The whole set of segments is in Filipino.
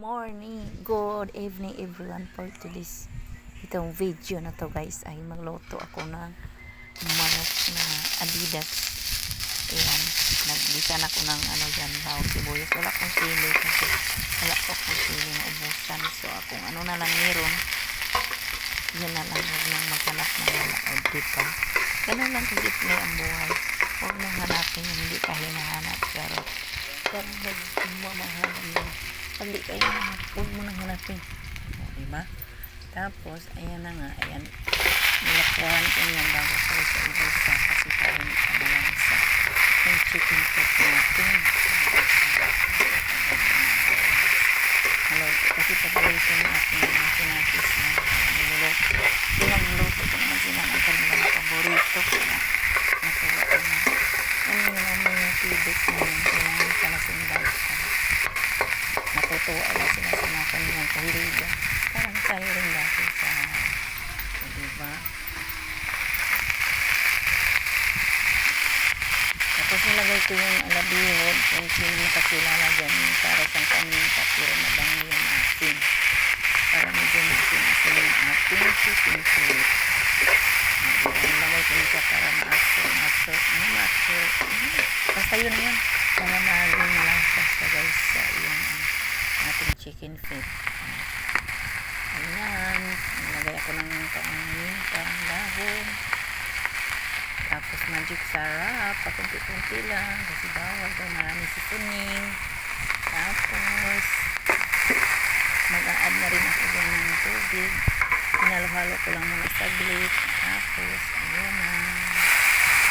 morning, good evening everyone for today's itong video na to guys. Ay magluto ako ng manok na adidas. Ayan, nagbisan ako ng ano dyan, bawang sibuyas. Wala akong sili kasi wala ko akong sili. Na ubusan so akong ano na lang meron. Yun na lang huwag nang maghanap ng wala. O diba ganun lang kasi may ang buhay. Huwag mong hanapin hindi ka hinahanap. Charot pero nagmamahal mo pag di kayo. Huwag mo nang hanapin. O, diba? Tapos ayan na nga ayan. Nilakuhan ko yan bago ko sa ibusa kasi para hindi ka malansa yung chicken pot natin. Kasi paborito ng aking mga sinapis na niluluto. Pinagluto ko naman sila ng kanilang paborito. Kaya natuwa ko na. Ano yun naman yung tibik na yun. Kailangan ka na sundal ka. Natutuwa na sila sa mga kanilang kahiligan. Parang tayo rin dati sa diba? Tapos nilagay ko yung alabihod kung sino nakakilala dyan para sa paminta pero mabango yung asin. Para medyo maasin-asin yung ating chicken feet. Nilagay ko siya para maaso, ano maaso. Basta yun na yun. Para maging malasa siya guys sa ano, ating chicken feet. Ayan. Nilagay ako ng paminta, dahon. Tapos magic sarap, pakunti-kunti lang kasi bawal daw marami seasoning. Tapos mag-a-add na rin ako doon ng tubig. Pinalo-halo ko lang muna saglit. Tapos, ayun na.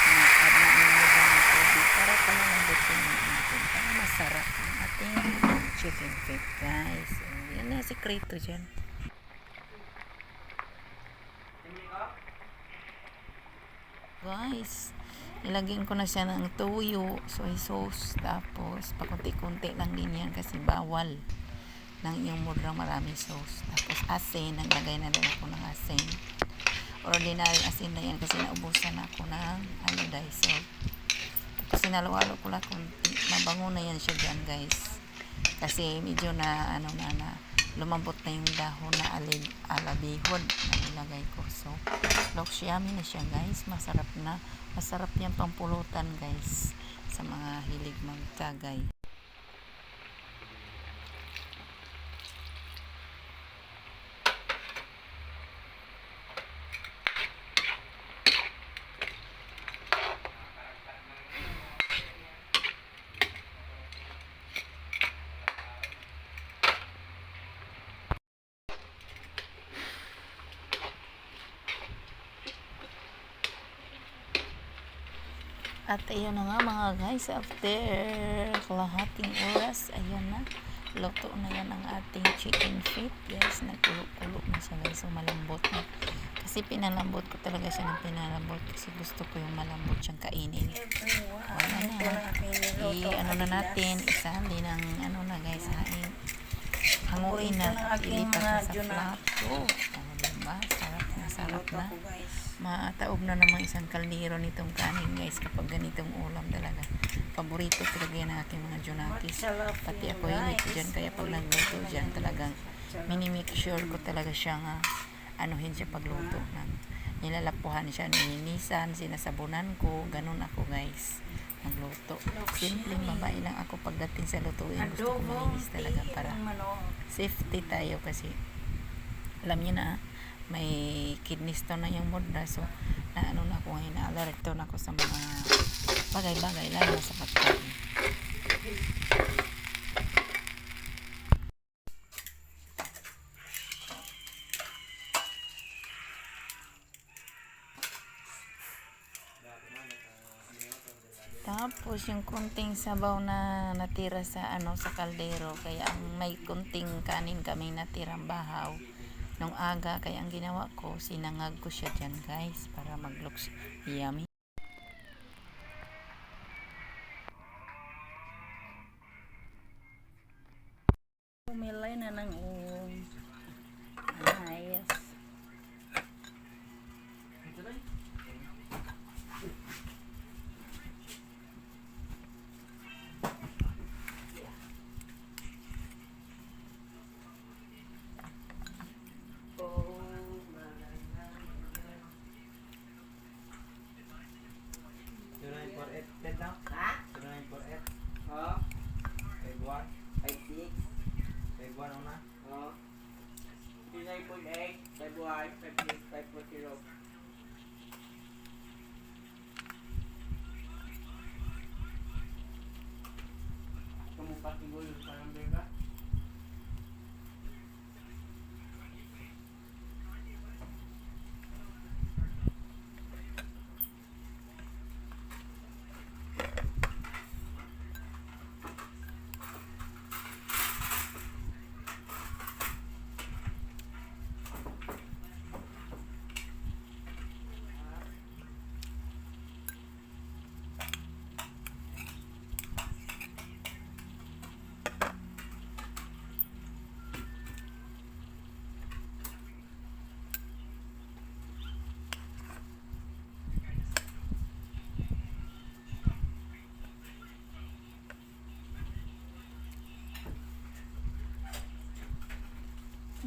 Mag-add na muna doon ng tubig para palalambot yung natin. Para masarap ang ating feet, guys. Yan na sikreto dyan. guys ilagyan ko na siya ng toyo soy sauce tapos pakunti-kunti lang din yan kasi bawal ng yung mudrang maraming sauce tapos asin naglagay na din ako ng asin ordinary asin na yan kasi naubusan ako ng iodized salt tapos sinalo-halo ko lang kunti mabango na yan siya dyan guys kasi medyo na ano na na lumambot na yung dahon na alig, alabihod na nilagay ko. So looks yummy na siya guys. Masarap na. Masarap yan pampulutan guys sa mga hilig magtagay At ayun na nga mga guys, after kalahating oras, ayan na. Luto na yan ang ating chicken feet. Yes, nagkulo-kulo na siya guys. So malambot na. Kasi pinalambot ko talaga siya ng pinalambot. Kasi gusto ko yung malambot siyang kainin. Ayan na. I, ano na natin, isali ng ano na guys, hain. Hanguin na. Ilipat na sa plato. O, diba? Sarap na, sarap na mataob na namang isang kaldero nitong kanin guys kapag ganitong ulam talaga. Paborito talaga yan ng aking mga junakis. Pati ako hilig ko dyan kaya pag nagluto dyan talagang minimake sure ko talaga siyang uh, anuhin siya pagluto ng nilalapuhan siya nilinisan sinasabunan ko ganun ako guys. Nagluto. Simpleng babae lang ako pagdating sa lutuin. Gusto ko malinis talaga para safety tayo kasi alam niyo na may kidney stone na yung mudra so na ano na ako ngayon na alerto na ako sa mga bagay-bagay lalo sa pagkain. Tapos yung kunting sabaw na natira sa ano sa kaldero kaya ang may kunting kanin kami natirang bahaw nung aga kaya ang ginawa ko sinangag ko siya dyan guys para mag looks yummy. Umilay na ng um, Dead now? Ha? 794F. Oo. Type 1. Type 6. Type 1 una. Oo. 394A. Type 1. Type 6. Type 40.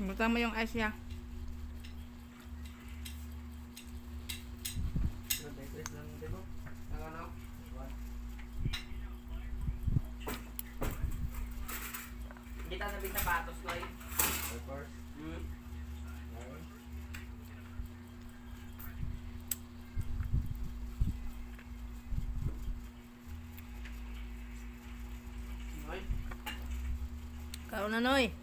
Butang mo yung ice niya. Hindi tayo nabing sapatos, Loy. Of course. Hmm. Kao na, Noy.